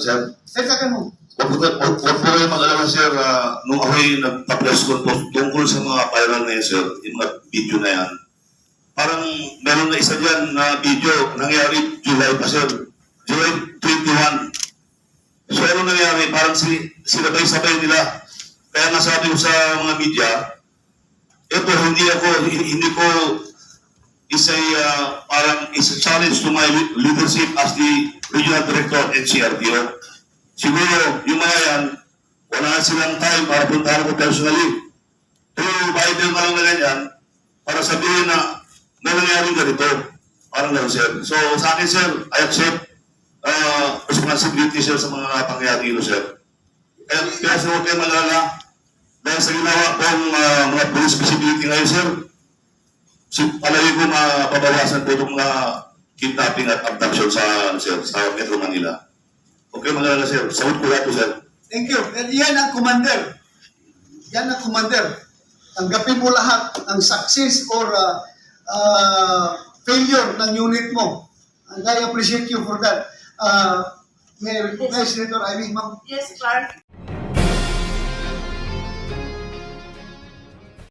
sir. Sir, sakin mo. Huwag po kayo mag-alala, sir. ah, nung ako'y nagpa-press con po tungkol sa mga viral na yun, sir, yung mga video na yan, parang meron na isa dyan na video, nangyari July pa, sir. July 21. So, ano nangyari? Parang si, sinabay-sabay nila. Kaya nga sabi ko sa mga media, ito, hindi ako, hindi ko is a, uh, parang is a challenge to my leadership as the regional director of NCRPO. Siguro, yung mga yan, wala silang time para puntahan ko personally. Pero Bible na lang na ganyan, para sabihin na may nangyaring ganito. Parang gano'n, sir. So, sa akin, sir, I accept uh, responsibility, sir, sa mga pangyayari dito, sir. Kaya, kaya sir, huwag kayo malala. Dahil sa ginawa pong uh, mga police visibility ngayon, sir, si, palagi ko mapabawasan po itong mga kidnapping at abduction sa, sir, sa Metro Manila. Kayo malala, sir. Sagot ko lahat po, sir. Thank you. And yan ang commander. Yan ang commander. Tanggapin mo lahat ang success or uh, uh, failure ng unit mo. And I appreciate you for that. Uh, may I recognize Senator Ivy, ma'am? Yes, Clark.